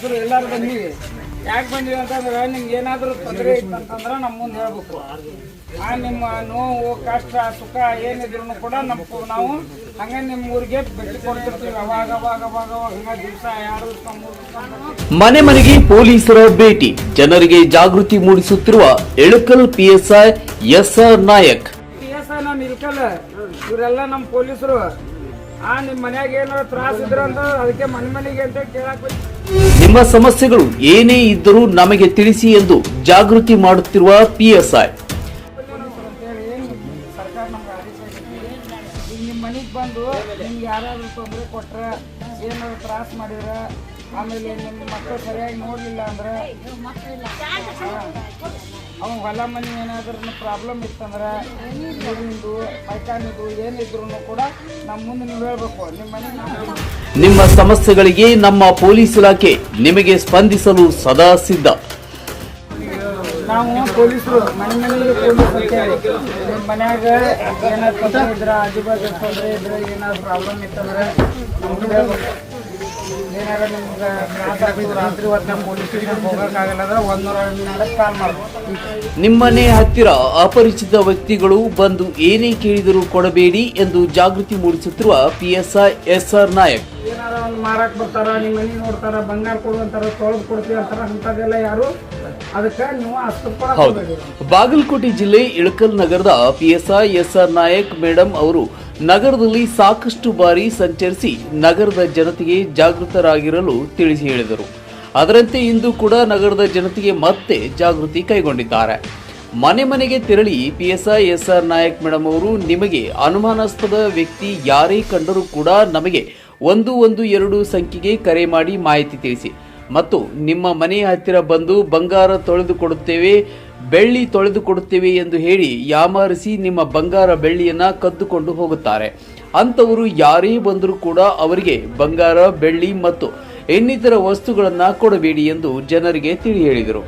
ಎಲ್ಲಾರು ಬಂದೀವಿ. ಯಾಕೆ ಬಂದೀವಿ ಅಂತಂದ್ರೆ ನಿಮ್ಗೆ ಏನಾದರೂ ತೊಂದರೆ ಇತ್ತಂತಂದ್ರೆ ನಮ್ಮ ಮುಂದೆ ಹೇಳ್ಬೇಕು. ಆ ನಿಮ್ಮ ನೋವು ಕಷ್ಟ ಸುಖ ಏನಿದ್ರು ಕೂಡ ನಮ್ಮ ನಾವು ಹಂಗೆ ನಿಮ್ಮ ಊರಿಗೆ ಭೇಟಿ ಕೊಡ್ತಿರ್ತೀವಿ. ಅವಾಗ ಅವಾಗ ಅವಾಗ ಅವಾಗ ಹಂಗೆ ದಿವಸ ಯಾರು ಮನೆ ಮನೆಗೆ ಪೊಲೀಸರ ಭೇಟಿ. ಜನರಿಗೆ ಜಾಗೃತಿ ಮೂಡಿಸುತ್ತಿರುವ Ilkal PSI SR Nayak. P S I ನಾನು ಇಳಕಲ್ ಇವರೆಲ್ಲ ನಮ್ಮ ಪೊಲೀಸರು. ಆ ನಿಮ್ಮ ಮನ್ಯಾಗ ಏನಾರ ತ್ರಾಸ ಇದ್ರ ಅಂತ ಅದಕ್ಕೆ ಮನೆ ಮನೆಗೆ ಅಂತ ಕೇಳಕ್. ನಿಮ್ಮ ಸಮಸ್ಯೆಗಳು ಏನೇ ಇದ್ದರೂ ನಮಗೆ ತಿಳಿಸಿ ಎಂದು ಜಾಗೃತಿ ಮಾಡುತ್ತಿರುವ ಪಿಎಸ್ಐ ನಿಮ್ಮ ಮನೆಗೆ ಬಂದು ನಿಮ್ಗೆ ಯಾರಾದ್ರೂ ತೊಂದರೆ ಕೊಟ್ರೆ ಏನಾದ್ರು ತ್ರಾಸ ಮಾಡಿದ್ರೆ ಆಮೇಲೆ ನಿಮ್ಮ ಮಕ್ಕಳು ಸರಿಯಾಗಿ ನೋಡಲಿಲ್ಲ ಅಂದ್ರೆ ಅವ್ನು ಹೊಲ ಮನೆ ಏನಾದ್ರೂ ಪ್ರಾಬ್ಲಮ್ ಇತ್ತಂದ್ರೆ ನೀರಿಂದು ಪೈಖಾನಿದು ಏನಿದ್ರು ಕೂಡ ನಮ್ಮ ಮುಂದೆ ನೀವು ಹೇಳ್ಬೇಕು ನಿಮ್ಮ ಮನೆಗೆ ನಿಮ್ಮ ಸಮಸ್ಯೆಗಳಿಗೆ ನಮ್ಮ ಪೊಲೀಸ್ ಇಲಾಖೆ ನಿಮಗೆ ಸ್ಪಂದಿಸಲು ಸದಾ ಸಿದ್ಧ. ನಾವು ಪೊಲೀಸರು ಮನೆ ಮನೆಗೆ ಪೊಲೀಸ್ ಅಂತೇಳಿ ನಿಮ್ಮ ಮನ್ಯಾಗ ಏನಾದ್ರು ತೊಂದರೆ ಇದ್ರೆ ಆಜುಬಾಜು ತೊಂದರೆ ಇದ್ರೆ ಏನಾದ್ರು ಪ್ರಾಬ್ಲಮ್ ಇತ್ತಂದ್ರೆ ನಮ್ಗೆ ಏನಾರ ನಿಮ್ಗೆ ತ್ರಾಸ ರಾತ್ರಿ ಹೊತ್ತು ನಮ್ಮ ಪೊಲೀಸ್ ಸ್ಟೇಷನ್ಗೆ ಹೋಗೋಕ್ಕಾಗಲ್ಲ ಅಂದ್ರೆ ಒಂದೂರ ನಾಲ್ಕು ಕಾಲ್ ಮಾಡ್ಬೋದು ನಿಮ್ಮನೆ ಹತ್ತಿರ ಅಪರಿಚಿತ ವ್ಯಕ್ತಿಗಳು ಬಂದು ಏನೇ ಕೇಳಿದರೂ ಕೊಡಬೇಡಿ ಎಂದು ಜಾಗೃತಿ ಮೂಡಿಸುತ್ತಿರುವ ಪಿಎಸ್ಐ ಎಸ್ಆರ್ ನಾಯಕ್. ಒಂದು ಮಾರಕ್ಕೆ ಬರ್ತಾರ ನಿಮ್ಮ ಮನೆ ನೋಡ್ತಾರ ಬಂಗಾರ ಕೊಡು ಅಂತಾರ ತೊಳೆದು ಕೊಡ್ತೀವಿ ಅಂತಾರ ಅಂಥದ್ದೆಲ್ಲ ಯಾರು? ಅದಕ್ಕೆ ನೀವು ಬಾಗಲಕೋಟೆ ಜಿಲ್ಲೆ ಇಳಕಲ್ ನಗರದ ಪಿಎಸ್ಐ ಎಸ್ಆರ್ ನಾಯಕ್ ಮೇಡಮ್ ಅವರು ನಗರದಲ್ಲಿ ಸಾಕಷ್ಟು ಬಾರಿ ಸಂಚರಿಸಿ ನಗರದ ಜನತೆಗೆ ಜಾಗೃತರಾಗಿರಲು ತಿಳಿಸಿ ಹೇಳಿದರು. ಅದರಂತೆ ಇಂದು ಕೂಡ ನಗರದ ಜನತೆಗೆ ಮತ್ತೆ ಜಾಗೃತಿ ಕೈಗೊಂಡಿದ್ದಾರೆ. ಮನೆ ಮನೆಗೆ ತೆರಳಿ P S I S R Nayak madam ಅವರು ನಿಮಗೆ ಅನುಮಾನಾಸ್ಪದ ವ್ಯಕ್ತಿ ಯಾರೇ ಕಂಡರೂ ಕೂಡ ನಮಗೆ ಒಂದು ಒಂದು ಎರಡು ಸಂಖ್ಯೆಗೆ ಕರೆ ಮಾಡಿ ಮಾಹಿತಿ ತಿಳಿಸಿ. ಮತ್ತು ನಿಮ್ಮ ಮನೆಯ ಹತ್ತಿರ ಬಂದು ಬಂಗಾರ ತೊಳೆದು ಕೊಡುತ್ತೇವೆ, ಬೆಳ್ಳಿ ತೊಳೆದು ಕೊಡುತ್ತೇವೆ ಎಂದು ಹೇಳಿ ಯಾಮಾರಿಸಿ ನಿಮ್ಮ ಬಂಗಾರ ಬೆಳ್ಳಿಯನ್ನು ಕದ್ದುಕೊಂಡು ಹೋಗುತ್ತಾರೆ. ಅಂಥವರು ಯಾರೇ ಬಂದರೂ ಕೂಡ ಅವರಿಗೆ ಬಂಗಾರ, ಬೆಳ್ಳಿ ಮತ್ತು ಇನ್ನಿತರ ವಸ್ತುಗಳನ್ನು ಕೊಡಬೇಡಿ ಎಂದು ಜನರಿಗೆ ತಿಳಿ ಹೇಳಿದರು.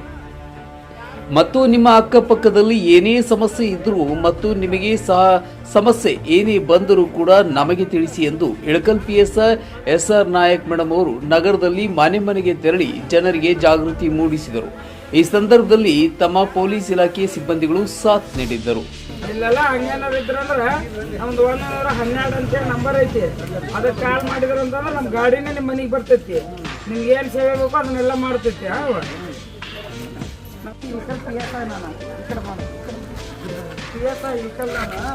ಮತ್ತು ನಿಮ್ಮ ಅಕ್ಕಪಕ್ಕದಲ್ಲಿ ಏನೇ ಸಮಸ್ಯೆ ಇದ್ದರೂ ಮತ್ತು ನಿಮಗೆ ಸಹ ಸಮಸ್ಯೆ ಏನೇ ಬಂದರೂ ಕೂಡ ನಮಗೆ ತಿಳಿಸಿ ಎಂದು Ilkal S R Nayak madam ಅವರು ನಗರದಲ್ಲಿ ಮನೆ ಮನೆಗೆ ತೆರಳಿ ಜನರಿಗೆ ಜಾಗೃತಿ ಮೂಡಿಸಿದರು. ಈ ಸಂದರ್ಭದಲ್ಲಿ ತಮ್ಮ ಪೊಲೀಸ್ ಇಲಾಖೆ ಸಿಬ್ಬಂದಿಗಳು ಸಾಥ್ ನೀಡಿದ್ದರು. ಇಲ್ಲೆಲ್ಲ ನಮ್ದು ಹನ್ನೆರಡು ಐತಿ. ಅದಕ್ಕೆ ಕಾಲ್ ಅಂತಂದ್ರೆ ನಮ್ಮ ಗಾಡಿನೇ ನಿಮ್ಮ ಮನೆಗೆ ಬರ್ತೈತಿ. ನಿಮ್ಗೆ ಏನು ಸೇವೆ ಬೇಕೋ ಅದನ್ನೆಲ್ಲ ಮಾಡ್ತೈತಿ. ಹಾವ ಪಿ ಎಸ್ ಐ ನಾನು? ಈ ಕಡೆ ಮಾಡು ಪಿ ಎಸ್ ಐ ನಾನು?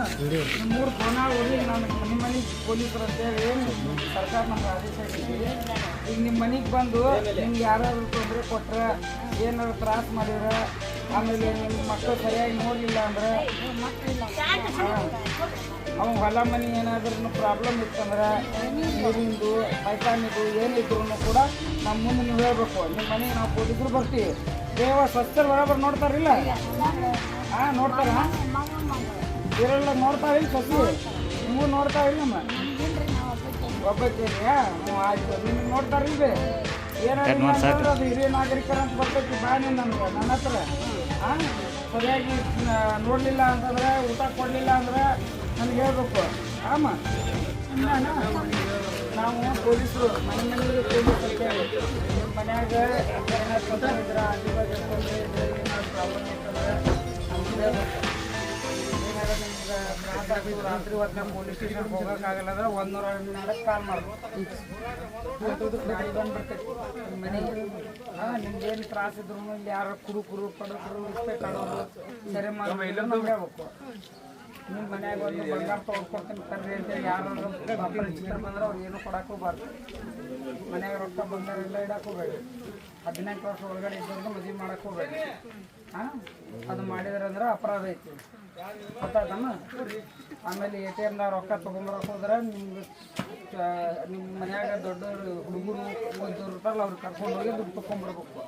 ಮೂರು ಫೋನ ಹೋಗಿ ನಾನು ನಿಮ್ಮ ಮನೆಗೆ ಪೊಲೀಸರು ಅಂತೇಳಿ ಸರ್ಕಾರ ನಮ್ಗೆ ಆದೇಶ ಈಗ ನಿಮ್ಮ ಮನೆಗೆ ಬಂದು ನಿಮ್ಗೆ ಯಾರಾದ್ರು ತೊಂದರೆ ಕೊಟ್ರೆ ಏನಾದ್ರು ತ್ರಾಸ ಮಾಡಿದ್ರೆ ಆಮೇಲೆ ನಿಮ್ಮ ಮಕ್ಕಳು ಸರಿಯಾಗಿ ನೋಡಲಿಲ್ಲ ಅಂದ್ರೆ ಅವ್ನು ಹೊಲ ಮನೆ ಏನಾದ್ರೂ ಪ್ರಾಬ್ಲಮ್ ಇತ್ತಂದ್ರೆ ನೀರಿಂದು ಪೈಖಾನಿದು ಏನಿದ್ರು ಕೂಡ ನಮ್ಮ ಮುಂದೆ ನೀವು ಹೇಳ್ಬೇಕು. ನಿಮ್ಮ ಮನೆಗೆ ನಾವು ಪೊಲೀಸರು ಬರ್ತೀವಿ. ದೇವ ಸ್ವಚ್ಛ ಬರೋಬ್ಬರ ನೋಡ್ತಾರಿಲ್ಲ ಹಾಂ ನೋಡ್ತಾರ? ಇರಲ್ಲ ನೋಡ್ತಾವಿಲ್ಲ ಸ್ವಚ್ಛ ನಿಮ್ಗೂ ನೋಡ್ತಾವಿಲ್ಲ ನಮ್ಮ? ಒಬ್ಬತ್ತೇರಿಯಾ ಹ್ಞೂ ಆಯ್ತು. ನಿಮ್ಗೆ ನೋಡ್ತಾರಿಲ್ವೇ ಏನಾದ್ರು ಅದು ಹಿರಿಯ ನಾಗರಿಕರ ಅಂತ ಬರ್ತೈತಿ ಬಾಣಿ ನನ್ಗೆ ನನ್ನ ಹತ್ರ. ಹಾಂ ಸರಿಯಾಗಿ ನೋಡಲಿಲ್ಲ ನೋಡ್ಲಿಲ್ಲ ಅಂತಂದ್ರೆ ಊಟ ಕೊಡಲಿಲ್ಲ ಅಂದ್ರೆ ನನಗೆ ಹೇಳ್ಬೇಕು. ಆಮ? ನಾವು ಪೊಲೀಸರು ಮನೆ ಮನೆಗೆ ಪೊಲೀಸ್ ನಿಮ್ಮ ಮನ್ಯಾಗ ಏನಾದ್ರು ತೊಂದರೆ ಇದ್ರೆ ಆಜು ತೊಂದರೆ ಇದ್ರೆ ಏನಾದ್ರು ಪ್ರಾಬ್ಲಮ್ ಇತ್ತಂದ್ರೆ ಏನಾರ ನಿಮ್ಗೆ ಆಗಿದ್ದು ರಾತ್ರಿ ಹೊತ್ತು ನಮ್ಮ ಪೊಲೀಸ್ ಸ್ಟೇಷನ್ಗೆ ಹೋಗೋಕ್ಕಾಗಲ್ಲ ಅಂದ್ರೆ ಒಂದೂರ ನಾಲ್ಕು ಕಾಲ್ ಮಾಡ್ಬೇಕು ಗಾಡಿ ಬಂದ್ಬಿಡ್ತೈತಿ ನಿಮ್ಮ ಮನೆಗೆ. ಹಾಂ ನಿಮ್ಗೇನು ತ್ರಾಸ ಇದ್ರು ಇಲ್ಲಿ ಯಾರು ಕುರು ಕುರು ಪಡು ಕುರು ರಿಸ್ಪೆಕ್ಟ್ ಆಡೋರು ಸರಿ ಮಾಡಿ ನಮ್ಗೆ ನಿಮ್ಮ ಮನ್ಯಾಗ ಬಂಗಾರ ತೊಗೊಳ್ಕೊಡ್ತೀನಿ ಕರ್ರಿ ಅಂತೇಳಿ ಯಾರು ಚಿತ್ರ ಬಂದ್ರೆ ಅವ್ರು ಏನು ಕೊಡಕ್ಕೆ ಹೋಗ್ಬಾರ್ದು ಮನ್ಯಾಗ ರೊಕ್ಕ ಎಲ್ಲ ಇಡಕ್ಕೆ ಹದಿನೆಂಟು ವರ್ಷ ಒಳಗಡೆ ಇದ್ದವ್ರನ್ನ ಮದುವೆ ಮಾಡಕ್ಕೆ ಹಾಂ? ಅದು ಮಾಡಿದ್ರಂದ್ರೆ ಅಪರಾಧ ಐತಿ. ಗೊತ್ತಾಯ್ತಮ್ಮ ಆಮೇಲೆ ಎ ಟಿ ಎಮ್ದಾಗ ರೊಕ್ಕ ತೊಗೊಂಬರಕ್ಕೆ ಹೋದ್ರೆ ನಿಮ್ಗೆ ನಿಮ್ಮ ಮನ್ಯಾಗ ದೊಡ್ಡ ಹುಡುಗರು ಓದೋರು ಇರ್ತಾರಲ್ಲ ಅವ್ರು ಕರ್ಕೊಂಡು ಹೋಗಿ ದುಡ್ಡು ತೊಗೊಂಬರ್ಬೇಕು.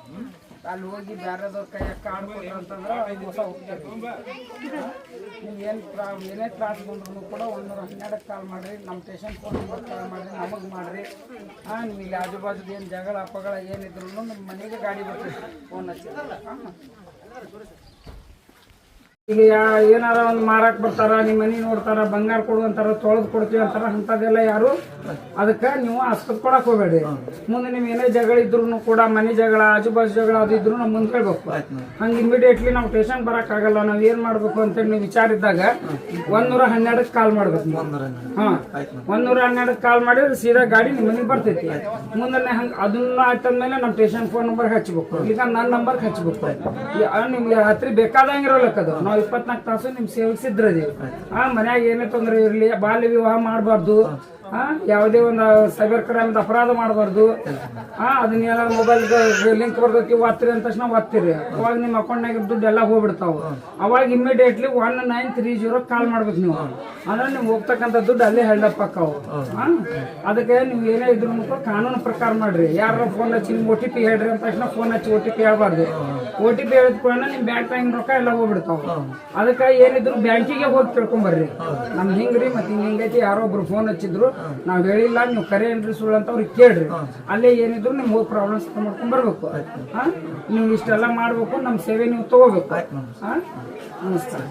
ಅಲ್ಲಿ ಹೋಗಿ ಬೇರೆದವ್ರ ಕೈಯಾಗ ಕಾರ್ಡ್ ಅಂತಂದ್ರೆ ಐದು ಮೋಸ ಹೋಗ್ತಾರೆ. ಏನು ಪ್ರಾ, ಏನೇ ತ್ರಾಸ ಬಂದ್ರು ಕೂಡ ಒಂದೂರ ಹನ್ನೆರಡಕ್ಕೆ ಕಾಲ್ ಮಾಡಿರಿ ನಮ್ಮ ಸ್ಟೇಷನ್ ಫೋನ್ ನಂಬರ್ ಕಾಲ್ ಮಾಡಿರಿ, ನಮಗೆ ಮಾಡಿರಿ. ಹಾಂ, ನಿಮಗೆ ಆಜು ಬಾಜು ಏನು ಜಗಳ ಅಪಗಳ ಏನಿದ್ರು ನಮ್ಮ ಮನೆಗೆ ಗಾಡಿ ಬರ್ತೈತಿ ಫೋನ್ ಹಚ್ಚಿ. ಹಾಂ ಈಗ ಏನಾರ ಒಂದು ಮಾರಾಕ್ ಬರ್ತಾರ ನಿಮ್ಮ ಮನಿ ನೋಡ್ತಾರ ಬಂಗಾರ ಕೊಡು ಅಂತಾರ ತೊಳೆದು ಕೊಡ್ತೀವಿ ಅಂತಾರ ಅಂತದೆಲ್ಲ ಯಾರು? ಅದಕ್ಕೆ ನೀವು ಆಸ್ಪತ್ರೆ ಕೊಡಕ್ ಹೋಗ್ಬೇಡಿ. ಮುಂದೆ ನೀವು ಏನೇ ಜಗಳ ಇದ್ರು ಕೂಡ ಮನೆ ಜಗಳ ಆಜು ಬಾಜು ಜಗಳ ಅದು ಇದ್ರು ನಾವು ಮುಂದೆ ಹೇಳ್ಬೇಕು. ಹಂಗೆ ಇಮಿಡಿಯೇಟ್ಲಿ ನಾವು ಟೇಷನ್ ಬರಕ್ ಆಗಲ್ಲ ನಾವು ಏನ್ ಮಾಡ್ಬೇಕು ಅಂತೇಳಿ ನೀವು ವಿಚಾರಿದ್ದಾಗ ಒಂದೂರ ಹನ್ನೆರಡಕ್ಕೆ ಕಾಲ್ ಮಾಡ್ಬೇಕು ಹಾಂ. ಒಂದೂರ ಹನ್ನೆರಡಕ್ಕೆ ಕಾಲ್ ಮಾಡಿದ್ರೆ ಸೀದಾ ಗಾಡಿ ನಿಮ್ಮ ಮನೆಗೆ ಬರ್ತೈತಿ. ಮುಂದೆ ಹಂಗೆ ಅದನ್ನ ಆಯ್ತಂದ್ಮೇಲೆ ನಮ್ಮ ಟೇಷನ್ ಫೋನ್ ನಂಬರ್ ಹಚ್ಬೇಕು. ಈಗ ನನ್ನ ನಂಬರ್ಗೆ ಹಚ್ಬೇಕು. ನಿಮ್ಗೆ ಹತ್ರ ಬೇಕಾದಂಗೆ ಇರೋಲಕ್ಕ ಅದು ನಾವು ಇಪ್ಪತ್ನಾಲ್ಕು ತಾಸು ನಿಮ್ ಸೇವಿಸಿದ್ರೆ ಆ ಮನ್ಯಾಗ ಏನೇ ತೊಂದರೆ ಇರಲಿ ಬಾಲ್ಯ ವಿವಾಹ ಮಾಡಬಾರ್ದು. ಯಾವುದೇ ಒಂದು ಸೈಬರ್ ಕ್ರೈಮ್ ಅಪರಾಧ ಮಾಡಬಾರ್ದು. ಆ, ಅದನ್ನ ಏನಾದ್ರು ಮೊಬೈಲ್ ಲಿಂಕ್ ಬರ್ತೈತಿ ಒತ್ತಿರಿ ಅಂದ ತಕ್ಷಣ ಒತ್ತಿರಿ. ಅವಾಗ ನಿಮ್ಮ ಅಕೌಂಟ್ನಾಗ ದುಡ್ಡು ಎಲ್ಲ ಹೋಗ್ಬಿಡ್ತಾವ. ಅವಾಗ immediately one nine three zero call ಮಾಡ್ಬೇಕು ನೀವು. ಅಂದ್ರೆ ನೀವು ಹೋಗ್ತಕ್ಕಂಥ ದುಡ್ಡು ಅಲ್ಲೇ ಹೆಲ್ಡಪ್ ಆಕಾವು? ಅದಕ್ಕೆ ನೀವು ಏನೇ ಇದ್ರು ಕೂಡ ಕಾನೂನು ಪ್ರಕಾರ ಮಾಡ್ರಿ. ಯಾರ ಫೋನ್ ಹಚ್ಚಿ ನಿಮ್ಗೆ ಒ ಟಿ ಪಿ ಹೇಳ್ರಿ ಅಂತ ತಕ್ಷಣ ಫೋನ್ ಹಚ್ಚಿ ಒ ಟಿ ಪಿ ಹೇಳ್ಬಾರ್ದು. ಒ ಟಿ ಪಿ ಹೇಳಿದ ಕೂಡ ಬ್ಯಾಂಕ್ ಟೈಮ್ ರೊಕ್ಕ ಎಲ್ಲ ಹೋಗ್ಬಿಡ್ತಾವ. ಅದಕ್ಕೆ ಏನಿದ್ರು ಬ್ಯಾಂಕಿಗೆ ಹೋಗಿ ತಿಳ್ಕೊಂಬರ್ರಿ ನಮ್ದು ಹಿಂಗ್ರಿ ಮತ್ತೆ ಹಿಂಗ್ ಹಿಂಗೈತಿ ಯಾರೋ ಒಬ್ರು ಫೋನ್ ಹಚ್ಚಿದ್ರು. ನಾವ್ ಹೇಳಿಲ್ಲ ನೀವು ಕರೆ ಏನ್ರಿ ಸುಳ್ಳು ಅಂತ ಅವ್ರಿಗೆ ಕೇಳ್ರಿ. ಅಲ್ಲೇ ಏನಿದ್ರು ನಿಮ್ಗೆ ಹೋಗಿ ಪ್ರಾಬ್ಲಮ್ಸ್ ಮಾಡ್ಕೊಂಡ್ ಬರ್ಬೇಕು. ಹಾ? ನೀವು ಇಷ್ಟೆಲ್ಲ ಮಾಡ್ಬೇಕು ನಮ್ಮ ಸೇವೆ ನೀವು ತಗೋಬೇಕು. ಹಾ? ನಮಸ್ಕಾರ